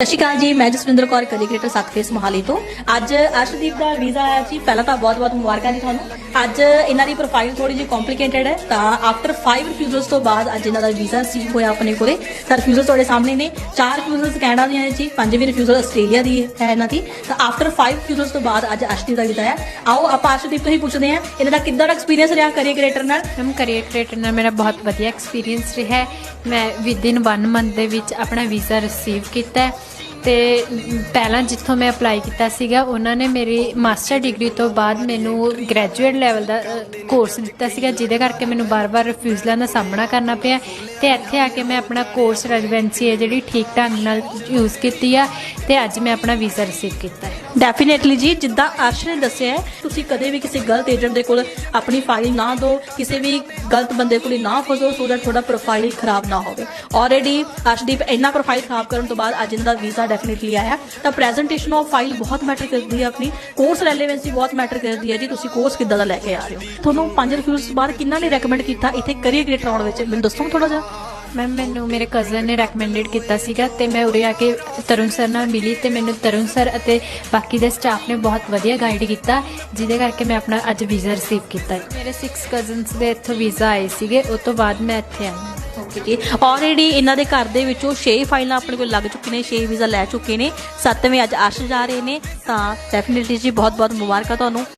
ਸਤਿ ਸ਼੍ਰੀ ਅਕਾਲ ਜੀ, ਮੈਂ ਜਸਵਿੰਦਰ ਕੌਰ ਕਰੀਕੇਟਰ ਸਤਫੇਸ ਮੋਹਾਲੀ ਤੋਂ। ਅੱਜ ਅਰਸ਼ਦੀਪ ਦਾ ਵੀਜ਼ਾ ਆਇਆ ਜੀ, ਪਹਿਲਾਂ ਤਾਂ ਬਹੁਤ-ਬਹੁਤ ਮੁਬਾਰਕਾਂ ਜੀ ਤੁਹਾਨੂੰ। ਅੱਜ ਇਹਨਾਂ ਦੀ ਪ੍ਰੋਫਾਈਲ ਥੋੜੀ ਜਿਹੀ ਕੰਪਲਿਕੇਟਡ ਹੈ, ਤਾਂ ਆਫਟਰ 5 ਰਿਫਿਊਜ਼ਲਸ ਤੋਂ ਬਾਅਦ ਅੱਜ ਇਹਨਾਂ ਦਾ ਵੀਜ਼ਾ ਰਿਸੀਵ ਹੋਇਆ ਆਪਣੇ ਕੋਲੇ। ਤਾਂ ਰਿਫਿਊਜ਼ਲ ਤੁਹਾਡੇ ਸਾਹਮਣੇ ਨੇ, ਚਾਰ ਰਿਫਿਊਜ਼ਲਸ ਕੈਨੇਡਾ ਦੀਆਂ ਨੇ ਜੀ, ਪੰਜਵੀਂ ਰਿਫਿਊਜ਼ਲ ਆਸਟ੍ਰੇਲੀਆ ਦੀ ਹੈ ਇਹਨਾਂ ਦੀ। ਤਾਂ ਆਫਟਰ 5 ਰਿਫਿਊਜ਼ਲਸ ਤੋਂ ਬਾਅਦ ਅੱਜ ਅਰਸ਼ਦੀਪ ਦਾ ਵੀਜ਼ਾ ਆਇਆ। ਆਓ, ਆਪਾਂ ਅਰਸ਼ਦੀਪ ਤੋਂ ਹੀ ਪੁੱਛਦੇ ਹਾਂ, ਇਹਨਾਂ ਦਾ ਕਿੱਦਾਂ ਦਾ ਐਕਸਪੀਰੀਅੰਸ ਰਿਹਾ ਕਰੀਕੇਟਰ ਨਾਲ? ਮੈਮ ਕਰੀਅਰ ਨਾਲ ਮੇਰਾ ਬਹੁਤ ਵਧੀਆ ਐਕਸਪੀਰੀਅੰਸ ਰਿਹਾ ਮੈਂ ਵਿਦਿਨ 1 ਮੰਥ ਦੇ ਵਿੱਚ ਆਪਣਾ ਵੀਜ਼ਾ ਰਿਸੀਵ ਕੀਤਾ ਹੈ। ਤੇ ਪਹਿਲਾਂ ਜਿੱਥੋਂ ਮੈਂ ਅਪਲਾਈ ਕੀਤਾ ਸੀਗਾ, ਉਹਨਾਂ ਨੇ ਮੇਰੀ ਮਾਸਟਰ ਡਿਗਰੀ ਤੋਂ ਬਾਅਦ ਮੈਨੂੰ ਗ੍ਰੈਜੂਏਟ ਲੈਵਲ ਦਾ ਕੋਰਸ ਦਿੱਤਾ ਸੀਗਾ, ਜਿਹਦੇ ਕਰਕੇ ਮੈਨੂੰ ਬਾਰ-ਬਾਰ ਰਿਫਿਊਜ਼ਲਾਂ ਦਾ ਸਾਹਮਣਾ ਕਰਨਾ ਪਿਆ। ਤੇ ਇੱਥੇ ਆ ਕੇ ਮੈਂ ਆਪਣਾ ਕੋਰਸ ਰੈਜ਼ੀਡੈਂਸੀ ਹੈ ਜਿਹੜੀ ਠੀਕ ਢੰਗ ਨਾਲ ਯੂਜ਼ ਕੀਤੀ ਆ, ਤੇ ਅੱਜ ਮੈਂ ਆਪਣਾ ਵੀਜ਼ਾ ਰਿਸੀਵ ਕੀਤਾ ਹੈ। ਡੈਫੀਨੇਟਲੀ ਜੀ, ਜਿੱਦਾਂ ਅਰਸ਼ ਨੇ ਦੱਸਿਆ ਹੈ, ਤੁਸੀਂ ਕਦੇ ਵੀ ਕਿਸੇ ਗਲਤ ਏਜੰਟ ਦੇ ਕੋਲ ਆਪਣੀ ਫਾਈਲ ਨਾ ਦਿਓ, ਕਿਸੇ ਵੀ ਗਲਤ ਬੰਦੇ ਕੋਲ ਨਾ ਫਸੋ ਸੋ that ਤੁਹਾਡਾ ਪ੍ਰੋਫਾਈਲ ਖਰਾਬ ਨਾ ਹੋਵੇ। ਆਲਰੇਡੀ ਅਰਸ਼ਦੀਪ ਇੰਨਾ ਪ੍ਰੋਫਾਈਲ ਖਰਾਬ ਕਰਨ ਤੋਂ ਬਾਅਦ ਅੱਜ ਇਹਨਾਂ ਦਾ ਵੀਜ਼ਾ ਡੈਫੀਨਿਟਲੀ ਆਇਆ। ਤਾਂ ਪ੍ਰੈਜੈਂਟੇਸ਼ਨ ਆਫ ਫਾਈਲ ਬਹੁਤ ਮੈਟਰ ਕਰਦੀ ਹੈ ਆਪਣੀ। ਕੋਰਸ ਰੈਲੇਵੈਂਸੀ ਬਹੁਤ ਮੈਟਰ ਕਰਦੀ ਹੈ ਜੀ। ਤੁਸੀਂ ਕੋਰਸ ਕਿੱਦਾਂ ਦਾ ਲੈ ਕੇ ਆ ਰਹੇ ਹੋ? ਤੁਹਾਨੂੰ ਪੰਜ ਰਿਫਿਊਜ਼ ਤੋਂ ਬਾਅਦ ਕਿੰਨਾ ਨੇ ਰეკਮੈਂਡ ਕੀਤਾ? ਇੱਥੇ ਕਰੀਅਰ ਕ੍ਰੀਏਟ ਆਉਣ ਵਿੱਚ। ਮੈਨੂੰ ਦੱਸੋ ਥੋੜਾ ਜਿਹਾ। ਮੈਮ ਮੈਨੂੰ ਮੇਰੇ ਕਜ਼ਨ ਨੇ ਰეკਮੈਂਡਡ ਕੀਤਾ ਸੀਗਾ ਤੇ ਮੈਂ ਉਰੇ ਆ ਕੇ ਤਰੁਣ ਸਰ ਨਾਲ ਮਿਲੀ ਤੇ ਮੈਨੂੰ ਤਰੁਣ ਸਰ ਅਤੇ ਬਾਕੀ ਦੇ ਸਟਾਫ ਨੇ ਬਹੁਤ ਵਧੀਆ ਗਾਈਡ ਕੀਤਾ, ਜਿਹਦੇ ਕਰਕੇ ਮੈਂ ਆਪਣਾ ਅੱਜ ਵੀਜ਼ਾ ਰਿਸੀਵ ਕੀਤਾ। ਮੇਰੇ 6 ਕਜ਼ਨਸ ਦੇ ਇੱਥੋਂ ਵੀਜ਼ਾ ਆਏ ਸੀਗੇ। ਉਸ ਤੋਂ ਬਾਅਦ ਮੈਂ ਇੱਥੇ ਆਈ ਓਕੇ ਜੀ ਆਲਰੇਡੀ ਇਹਨਾਂ ਦੇ ਘਰ ਦੇ ਵਿੱਚੋਂ 6 ਫਾਈਲਾਂ ਆਪਣੇ ਕੋਲ ਲੱਗ ਚੁੱਕੀਆਂ ਨੇ 6 ਵੀਜ਼ਾ ਲੈ ਚੁੱਕੇ ਨੇ। 7ਵੇਂ ਅੱਜ ਅਰਸ਼ ਜਾ ਰਹੇ ਨੇ, ਤਾਂ ਡੈਫੀਨਿਟਲੀ ਜੀ ਬਹੁਤ ਬਹੁਤ ਮੁਬਾਰਕਾਂ ਤੁਹਾਨੂੰ।